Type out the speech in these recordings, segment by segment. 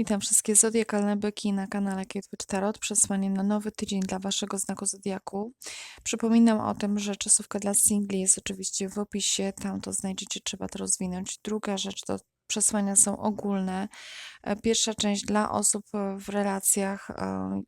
Witam wszystkie zodiakalne byki na kanale Kate Tarot. Przesłanie na nowy tydzień dla Waszego znaku zodiaku. Przypominam o tym, że czasówka dla singli jest oczywiście w opisie. Tam to znajdziecie, trzeba to rozwinąć. Druga rzecz to przesłania są ogólne. E, Pierwsza część dla osób w relacjach, e,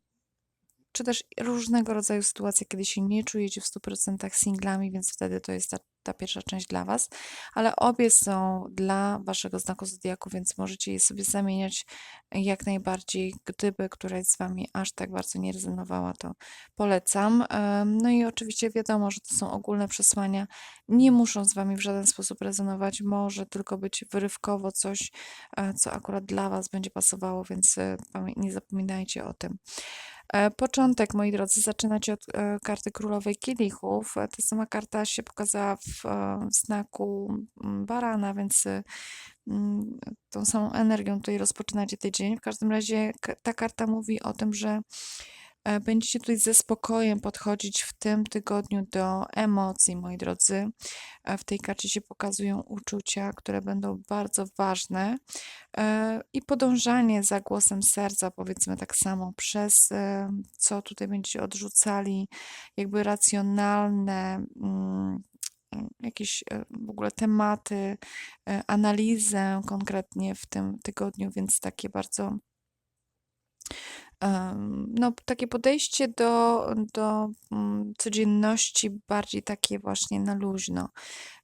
czy też różnego rodzaju sytuacje, kiedy się nie czujecie w 100% singlami, więc wtedy to jest ta, ta pierwsza część dla Was. Ale obie są dla Waszego znaku zodiaku, więc możecie je sobie zamieniać jak najbardziej. Gdyby któraś z Wami aż tak bardzo nie rezonowała, to polecam. No i oczywiście wiadomo, że to są ogólne przesłania, nie muszą z Wami w żaden sposób rezonować, może tylko być wyrywkowo coś, e, co akurat dla Was będzie pasowało, więc e, nie zapominajcie o tym. E, Początek, moi drodzy, zaczynacie od e, karty Królowej Kielichów. E, Ta sama karta się pokazała w znaku mm, barana, więc e, mm, tą samą energią tutaj rozpoczynacie tydzień. W każdym razie ta karta mówi o tym, że będziecie tutaj ze spokojem podchodzić w tym tygodniu do emocji, moi drodzy. E, W tej karcie się pokazują uczucia, które będą bardzo ważne e, i podążanie za głosem serca, powiedzmy tak samo, przez e, co tutaj będziecie odrzucali, jakby racjonalne. mm, Jakieś e, w ogóle tematy, e, analizę konkretnie w tym tygodniu, więc takie bardzo no, takie podejście do, do mm, codzienności bardziej takie właśnie na luźno.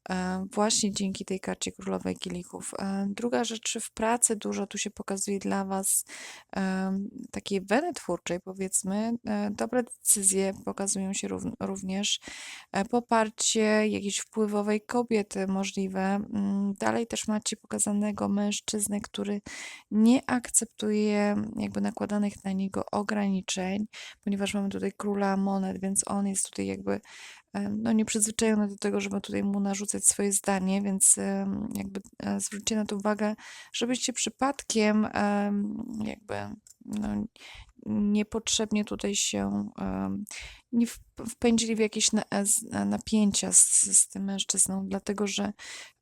E, Właśnie dzięki tej karcie Królowej Kielichów. E, Druga rzecz, w pracy dużo tu się pokazuje dla Was em, takiej weny twórczej, powiedzmy. E, Dobre decyzje pokazują się rów- również. E, Poparcie jakiejś wpływowej kobiety możliwe. Mm, Dalej też macie pokazanego mężczyznę, który nie akceptuje jakby nakładanych na niego ograniczeń, ponieważ mamy tutaj króla monet, więc on jest tutaj jakby no, nieprzyzwyczajony do tego, żeby tutaj mu narzucać swoje zdanie, więc jakby e, zwróćcie na to uwagę, żebyście przypadkiem em, jakby no, niepotrzebnie tutaj się nie wp- wpędzili w jakieś napięcia z, z tym mężczyzną, dlatego że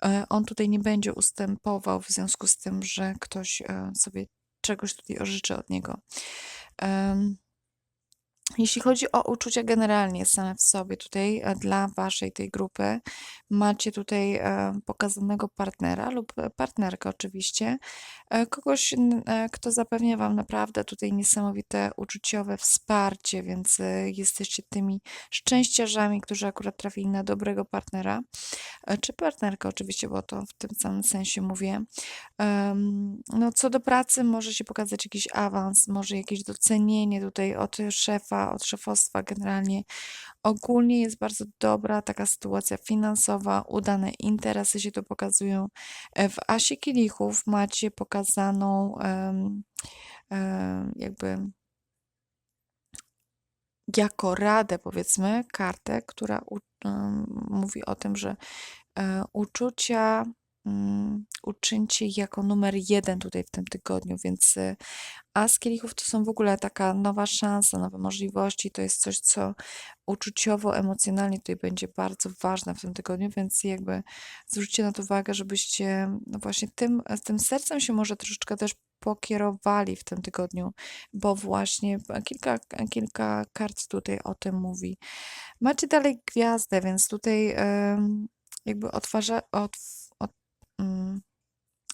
e, on tutaj nie będzie ustępował w związku z tym, że ktoś e, sobie czegoś tutaj ożyczy od niego. Jeśli chodzi o uczucia generalnie same w sobie, tutaj e, dla waszej tej grupy macie tutaj e, pokazanego partnera lub e, partnerkę oczywiście, kogoś, n- e, kto zapewnia wam naprawdę tutaj niesamowite uczuciowe wsparcie, więc e, jesteście tymi szczęściarzami, którzy akurat trafili na dobrego partnera, e, czy partnerkę oczywiście, bo to w tym samym sensie mówię. No, co do pracy, może się pokazać jakiś awans, może jakieś docenienie tutaj od szefa, od szefostwa generalnie. Ogólnie jest bardzo dobra taka sytuacja finansowa, udane interesy się tu pokazują. E, W Asie Kielichów macie pokazaną jakby jako radę, powiedzmy, kartę, która mówi o tym, że e, uczucia uczyńcie jako numer jeden tutaj w tym tygodniu, więc e, As kielichów to są w ogóle taka nowa szansa, nowe możliwości, to jest coś, co uczuciowo, emocjonalnie tutaj będzie bardzo ważne w tym tygodniu, więc jakby zwróćcie na to uwagę, żebyście no właśnie tym, z tym sercem się może troszeczkę też pokierowali w tym tygodniu, bo właśnie kilka, kilka kart tutaj o tym mówi. Macie dalej gwiazdę, więc tutaj jakby otwarza, otw, ot, mm,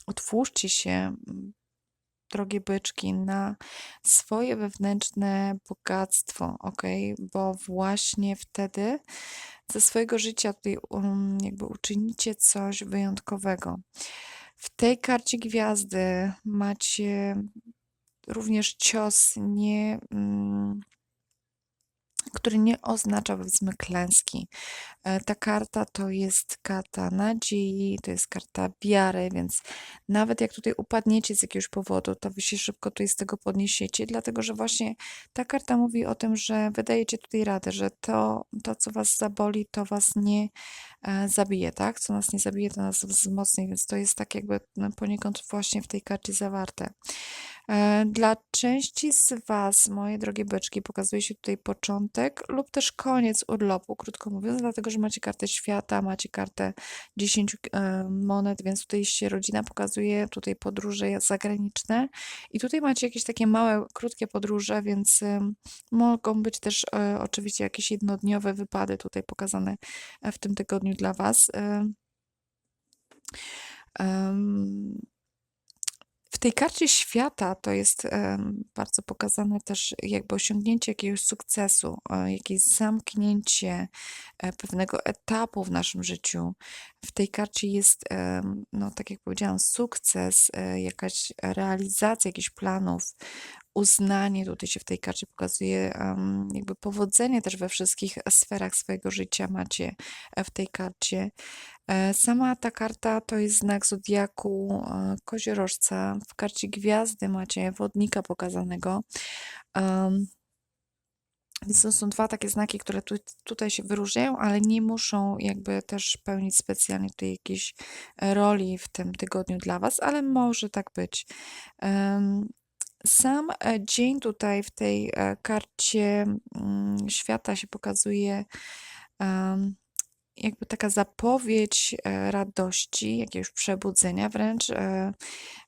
otwórzcie się, mm, drogie byczki, na swoje wewnętrzne bogactwo, ok? Bo właśnie wtedy ze swojego życia tutaj um, jakby uczynicie coś wyjątkowego. W tej karcie gwiazdy macie również cios nie. Mm, który nie oznacza powiedzmy klęski. E, Ta karta to jest karta nadziei, to jest karta wiary, więc nawet jak tutaj upadniecie z jakiegoś powodu, to wy się szybko tutaj z tego podniesiecie, dlatego że właśnie ta karta mówi o tym, że wydajecie tutaj radę, że to, to co was zaboli, to was nie e, zabije, tak? Co nas nie zabije, to nas wzmocni, więc to jest tak jakby no, poniekąd właśnie w tej karcie zawarte. E, Dla części z Was, moje drogie beczki, pokazuje się tutaj początek lub też koniec urlopu, krótko mówiąc, dlatego że macie kartę świata, macie kartę 10 e, monet, więc tutaj się rodzina pokazuje, tutaj podróże zagraniczne i tutaj macie jakieś takie małe, krótkie podróże, więc em, mogą być też e, oczywiście jakieś jednodniowe wypady tutaj pokazane e, w tym tygodniu dla Was. W tej karcie świata to jest bardzo pokazane też jakby osiągnięcie jakiegoś sukcesu, e, jakieś zamknięcie e, pewnego etapu w naszym życiu. W tej karcie jest, no tak jak powiedziałam, sukces, e, jakaś realizacja jakichś planów, uznanie tutaj się w tej karcie pokazuje, jakby powodzenie też we wszystkich sferach swojego życia macie e, w tej karcie. E, Sama ta karta to jest znak zodiaku e, koziorożca. W karcie gwiazdy macie wodnika pokazanego. Więc to są dwa takie znaki, które tu, tutaj się wyróżniają, ale nie muszą jakby też pełnić specjalnie tutaj jakiejś roli w tym tygodniu dla Was, ale może tak być. Sam e, dzień tutaj w tej e, karcie mm, świata się pokazuje jakby taka zapowiedź e, radości, jakiegoś przebudzenia wręcz.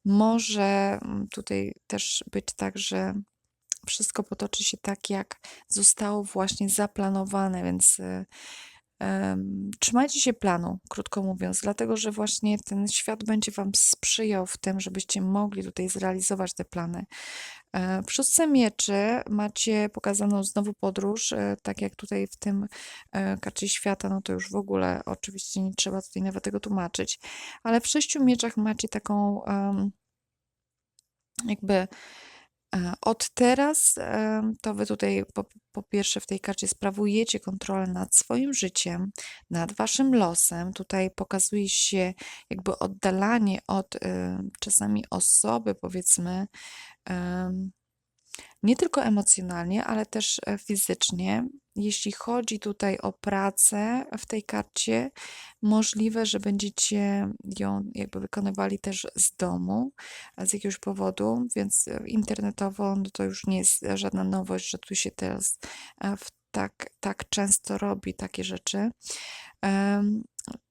Może mm, tutaj też być tak, że wszystko potoczy się tak, jak zostało właśnie zaplanowane, więc trzymajcie się planu, krótko mówiąc, dlatego że właśnie ten świat będzie Wam sprzyjał w tym, żebyście mogli tutaj zrealizować te plany. E, W szóstce mieczy macie pokazaną znowu podróż, e, tak jak tutaj w tym e, karcie świata, no to już w ogóle oczywiście nie trzeba tutaj nawet tego tłumaczyć, ale w sześciu mieczach macie taką jakby od teraz to wy tutaj po, po pierwsze w tej karcie sprawujecie kontrolę nad swoim życiem, nad waszym losem. Tutaj pokazuje się jakby oddalanie od czasami osoby, powiedzmy, nie tylko emocjonalnie, ale też e, fizycznie. Jeśli chodzi tutaj o pracę w tej karcie, możliwe, że będziecie ją jakby wykonywali też z domu e, z jakiegoś powodu, więc e, internetowo no to już nie jest żadna nowość, że tu się teraz w tak, tak często robi takie rzeczy.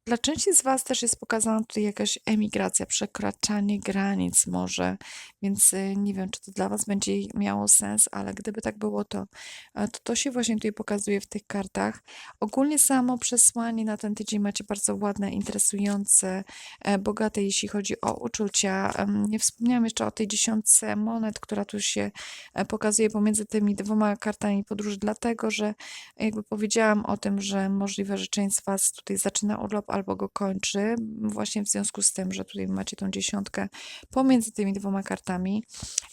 Dla części z Was też jest pokazana tutaj jakaś emigracja, przekraczanie granic może, więc y, nie wiem, czy to dla Was będzie miało sens, ale gdyby tak było, to e, to, to się właśnie tutaj pokazuje w tych kartach. Ogólnie samo przesłanie na ten tydzień macie bardzo ładne, interesujące, e, bogate, jeśli chodzi o uczucia. Nie wspomniałam jeszcze o tej dziesiątce monet, która tu się e, pokazuje pomiędzy tymi dwoma kartami podróży, dlatego że jakby powiedziałam o tym, że możliwe, że część z Was tutaj zaczyna urlop albo go kończy, właśnie w związku z tym, że tutaj macie tą dziesiątkę pomiędzy tymi dwoma kartami,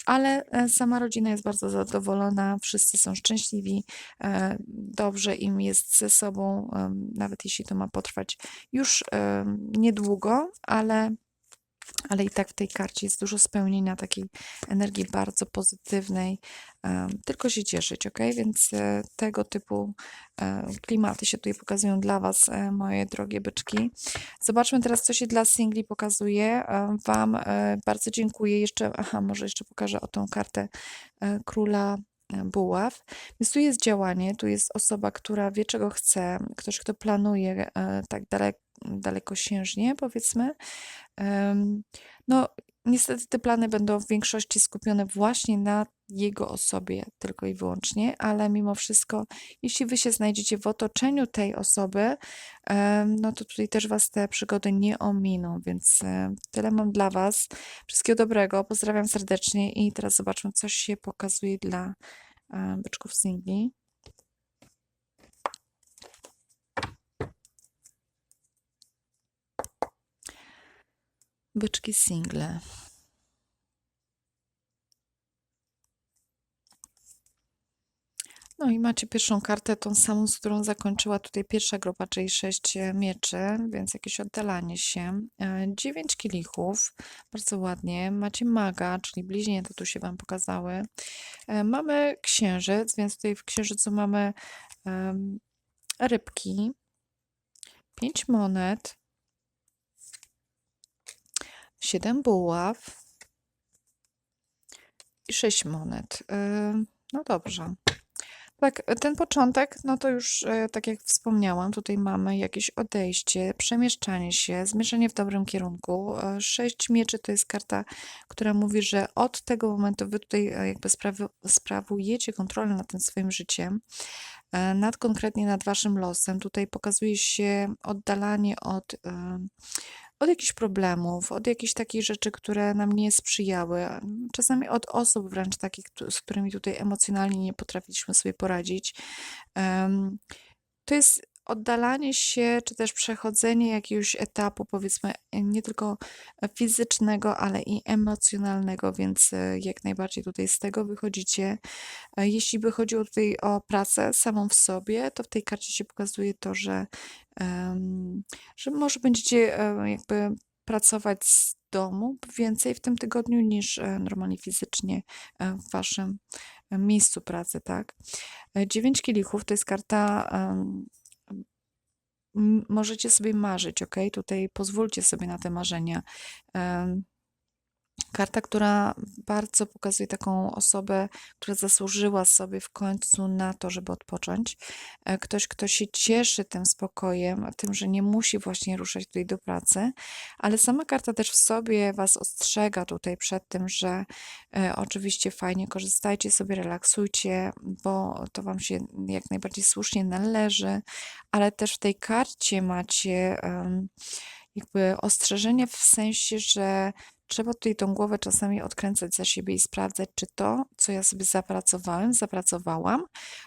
ale e, sama rodzina jest bardzo zadowolona, wszyscy są szczęśliwi, e, dobrze im jest ze sobą, em, nawet jeśli to ma potrwać już niedługo, ale ale i tak w tej karcie jest dużo spełnienia takiej energii bardzo pozytywnej, tylko się cieszyć, ok? Więc e, tego typu e, klimaty się tutaj pokazują dla Was, e, moje drogie byczki. Zobaczmy teraz, co się dla singli pokazuje. Wam bardzo dziękuję. Jeszcze, aha, może jeszcze pokażę o tą kartę króla buław. Więc tu jest działanie, tu jest osoba, która wie, czego chce, ktoś, kto planuje tak daleko, dalekosiężnie, powiedzmy. No, niestety te plany będą w większości skupione właśnie na jego osobie tylko i wyłącznie, ale mimo wszystko, jeśli wy się znajdziecie w otoczeniu tej osoby, no to tutaj też was te przygody nie ominą, więc tyle mam dla was. Wszystkiego dobrego, pozdrawiam serdecznie i teraz zobaczmy, co się pokazuje dla byczków singli. Byczki single. No i macie pierwszą kartę, tą samą, z którą zakończyła tutaj pierwsza grupa, czyli sześć e, mieczy, więc jakieś oddalanie się. E, Dziewięć kielichów, bardzo ładnie. Macie maga, czyli bliźnięta tu się Wam pokazały. E, Mamy księżyc, więc tutaj w księżycu mamy rybki. Pięć monet. Siedem buław. i 6 monet. Ym, No dobrze. Tak, ten początek, no to już, e, tak jak wspomniałam, tutaj mamy jakieś odejście, przemieszczanie się, zmierzenie w dobrym kierunku. E, Sześć mieczy to jest karta, która mówi, że od tego momentu wy tutaj jakby sprawujecie kontrolę nad tym swoim życiem, nad konkretnie nad waszym losem. Tutaj pokazuje się oddalanie od, od jakichś problemów, od jakichś takich rzeczy, które nam nie sprzyjały. Czasami od osób wręcz takich, z którymi tutaj emocjonalnie nie potrafiliśmy sobie poradzić. To jest oddalanie się, czy też przechodzenie jakiegoś etapu, powiedzmy, nie tylko fizycznego, ale i emocjonalnego, więc e, jak najbardziej tutaj z tego wychodzicie. E, Jeśli by chodziło tutaj o pracę samą w sobie, to w tej karcie się pokazuje to, że, że może będziecie e, jakby pracować z domu więcej w tym tygodniu niż normalnie fizycznie w waszym miejscu pracy, tak? Dziewięć kielichów to jest karta. Możecie sobie marzyć, ok? Tutaj pozwólcie sobie na te marzenia. Karta, która bardzo pokazuje taką osobę, która zasłużyła sobie w końcu na to, żeby odpocząć. E, Ktoś, kto się cieszy tym spokojem, tym, że nie musi właśnie ruszać tutaj do pracy, ale sama karta też w sobie Was ostrzega tutaj przed tym, że e, oczywiście fajnie korzystajcie sobie, relaksujcie, bo to Wam się jak najbardziej słusznie należy, ale też w tej karcie macie em, jakby ostrzeżenie w sensie, że trzeba tutaj tą głowę czasami odkręcać za siebie i sprawdzać, czy to, co ja sobie zapracowałem, zapracowałam,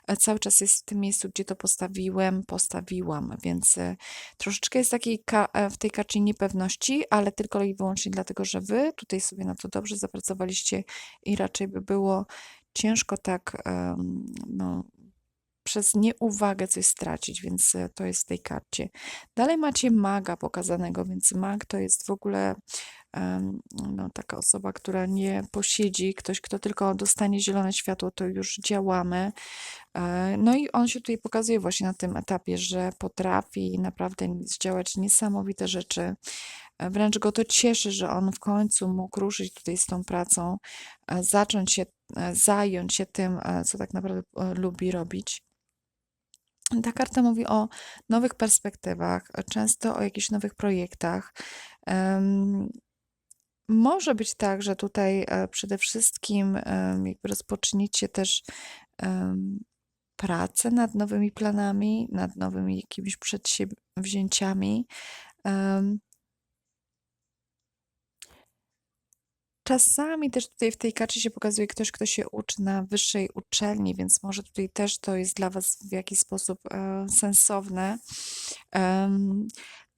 e, cały czas jest w tym miejscu, gdzie to postawiłem, postawiłam, więc e, troszeczkę jest takiej e, w tej karcie niepewności, ale tylko i wyłącznie dlatego, że wy tutaj sobie na to dobrze zapracowaliście i raczej by było ciężko tak, no, przez nieuwagę coś stracić, więc e, to jest w tej karcie. Dalej macie maga pokazanego, więc mag to jest w ogóle no, taka osoba, która nie posiedzi, ktoś, kto tylko dostanie zielone światło, to już działamy. E, No i on się tutaj pokazuje właśnie na tym etapie, że potrafi naprawdę zdziałać niesamowite rzeczy. E, Wręcz go to cieszy, że on w końcu mógł ruszyć tutaj z tą pracą, zacząć się, zająć się tym, co tak naprawdę lubi robić. Ta karta mówi o nowych perspektywach, często o jakichś nowych projektach. Może być tak, że tutaj e, przede wszystkim jakby rozpoczniecie też pracę nad nowymi planami, nad nowymi jakimiś przedsięwzięciami. Czasami też tutaj w tej karcie się pokazuje ktoś, kto się uczy na wyższej uczelni, więc może tutaj też to jest dla Was w jakiś sposób e, sensowne. Em,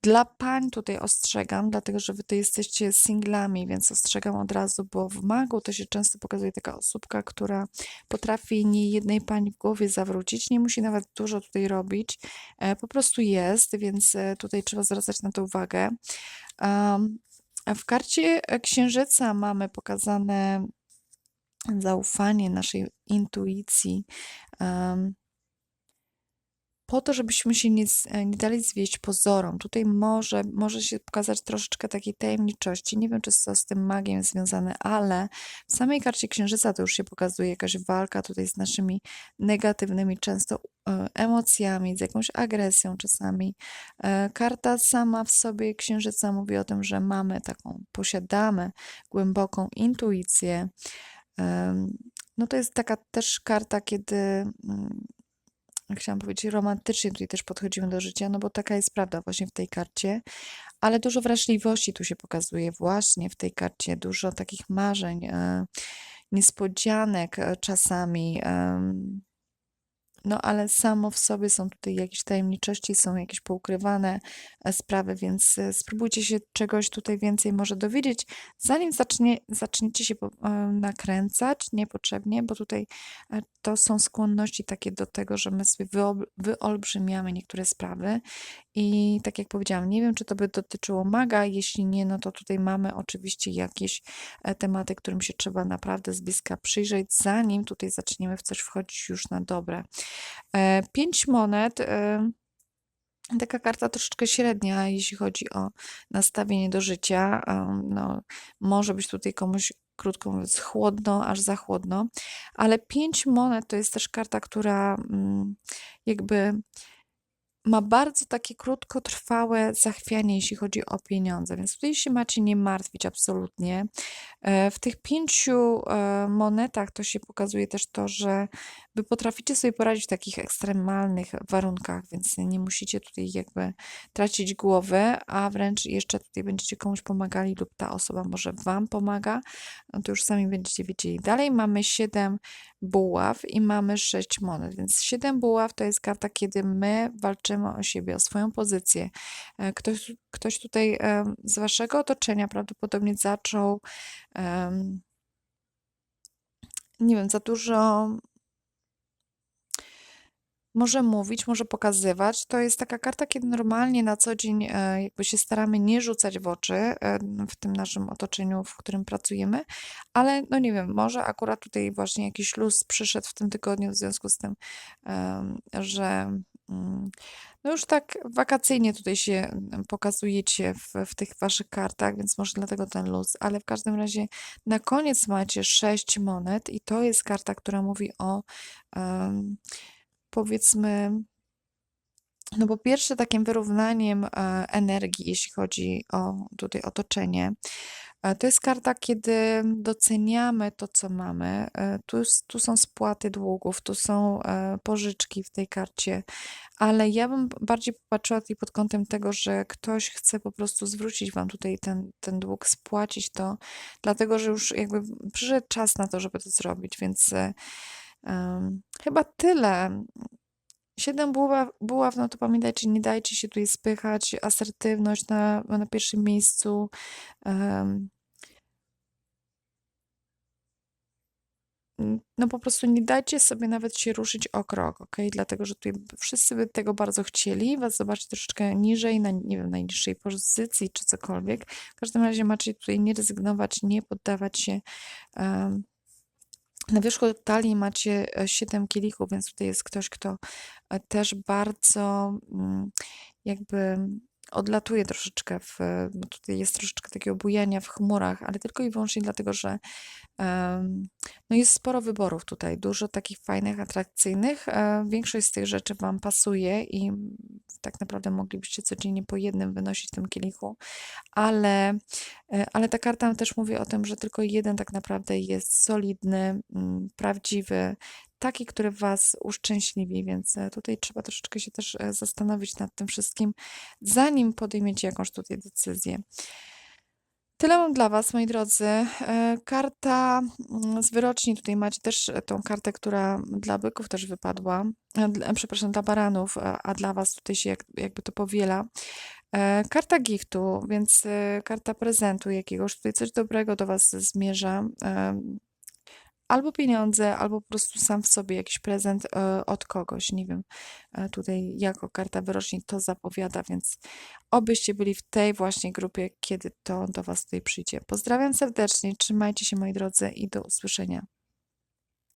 Dla pań tutaj ostrzegam, dlatego że wy to jesteście singlami, więc ostrzegam od razu, bo w magu to się często pokazuje taka osóbka, która potrafi nie jednej pani w głowie zawrócić, nie musi nawet dużo tutaj robić, e, po prostu jest, więc e, tutaj trzeba zwracać na to uwagę. Um, w karcie e, księżyca mamy pokazane zaufanie naszej intuicji. em, po to, żebyśmy się nie, e, nie dali zwieść pozorom. Tutaj może, może się pokazać troszeczkę takiej tajemniczości. Nie wiem, czy to z tym magiem związane, ale w samej karcie księżyca to już się pokazuje jakaś walka tutaj z naszymi negatywnymi często e, emocjami, z jakąś agresją czasami. E, Karta sama w sobie księżyca mówi o tym, że mamy taką, posiadamy głęboką intuicję. No to jest taka też karta, kiedy mm, chciałam powiedzieć, romantycznie tutaj też podchodzimy do życia, no bo taka jest prawda właśnie w tej karcie, ale dużo wrażliwości tu się pokazuje właśnie w tej karcie, dużo takich marzeń, e, niespodzianek e, czasami. No ale samo w sobie są tutaj jakieś tajemniczości, są jakieś poukrywane e, sprawy, więc e, spróbujcie się czegoś tutaj więcej może dowiedzieć, zanim zacznie, zaczniecie się e, nakręcać niepotrzebnie, bo tutaj to są skłonności takie do tego, że my sobie wyol- wyolbrzymiamy niektóre sprawy i tak jak powiedziałam, nie wiem, czy to by dotyczyło maga, jeśli nie, no to tutaj mamy oczywiście jakieś tematy, którym się trzeba naprawdę z bliska przyjrzeć, zanim tutaj zaczniemy w coś wchodzić już na dobre. E, Pięć monet. e, Taka karta troszeczkę średnia, jeśli chodzi o nastawienie do życia. em, No, może być tutaj komuś krótko mówiąc, chłodno, aż za chłodno. Ale 5 monet to jest też karta, która mm, jakby ma bardzo takie krótkotrwałe zachwianie, jeśli chodzi o pieniądze, więc tutaj się macie nie martwić absolutnie. E, w tych pięciu e, monetach to się pokazuje też to, że wy potraficie sobie poradzić w takich ekstremalnych warunkach, więc nie musicie tutaj jakby tracić głowy, a wręcz jeszcze tutaj będziecie komuś pomagali lub ta osoba może wam pomaga, no to już sami będziecie wiedzieli. Dalej mamy 7 buław i mamy 6 monet, więc 7 buław to jest karta, kiedy my walczymy o siebie, o swoją pozycję. E, Ktoś, ktoś tutaj em, z waszego otoczenia prawdopodobnie zaczął nie wiem, za dużo może mówić, może pokazywać. To jest taka karta, kiedy normalnie na co dzień e, jakby się staramy nie rzucać w oczy w tym naszym otoczeniu, w którym pracujemy, ale no nie wiem, może akurat tutaj właśnie jakiś luz przyszedł w tym tygodniu w związku z tym, że mm, no już tak wakacyjnie tutaj się pokazujecie w, w tych waszych kartach, więc może dlatego ten luz, ale w każdym razie na koniec macie sześć monet i to jest karta, która mówi o em, powiedzmy, no po pierwsze takim wyrównaniem e, energii, jeśli chodzi o tutaj otoczenie. E, To jest karta, kiedy doceniamy to, co mamy. E, Tu, tu są spłaty długów, tu są pożyczki w tej karcie, ale ja bym bardziej popatrzyła tutaj pod kątem tego, że ktoś chce po prostu zwrócić wam tutaj ten, ten dług, spłacić to, dlatego że już jakby przyszedł czas na to, żeby to zrobić, więc em, chyba tyle. Siedem buław, buław, no to pamiętajcie, nie dajcie się tutaj spychać, asertywność na, na pierwszym miejscu. Mm, No po prostu nie dajcie sobie nawet się ruszyć o krok, ok? Dlatego, że tutaj wszyscy by tego bardzo chcieli, was zobaczyć troszeczkę niżej, na, nie wiem, najniższej pozycji czy cokolwiek. W każdym razie macie tutaj nie rezygnować, nie poddawać się. em, na wierzchu talii macie e, 7 kielichów, więc tutaj jest ktoś, kto e, też bardzo mm, jakby odlatuje troszeczkę w, bo tutaj jest troszeczkę takiego bujania w chmurach, ale tylko i wyłącznie dlatego, że no jest sporo wyborów tutaj, dużo takich fajnych, atrakcyjnych. E, Większość z tych rzeczy Wam pasuje i tak naprawdę moglibyście codziennie po jednym wynosić w tym kielichu, ale, e, ale ta karta też mówi o tym, że tylko jeden tak naprawdę jest solidny, mm, prawdziwy, taki, który Was uszczęśliwi, więc e, tutaj trzeba troszeczkę się też e, zastanowić nad tym wszystkim, zanim podejmiecie jakąś tutaj decyzję. Tyle mam dla Was, moi drodzy. E, Karta mm, z wyroczni, tutaj macie też tą kartę, która dla byków też wypadła, przepraszam, dla baranów, a, dla Was tutaj się jak, jakby to powiela. Karta giftu, więc karta prezentu jakiegoś, tutaj coś dobrego do Was zmierza. Albo pieniądze, albo po prostu sam w sobie jakiś prezent e, od kogoś. Nie wiem, e, tutaj jako karta wyroczni to zapowiada, więc obyście byli w tej właśnie grupie, kiedy to do Was tutaj przyjdzie. Pozdrawiam serdecznie, trzymajcie się moi drodzy i do usłyszenia.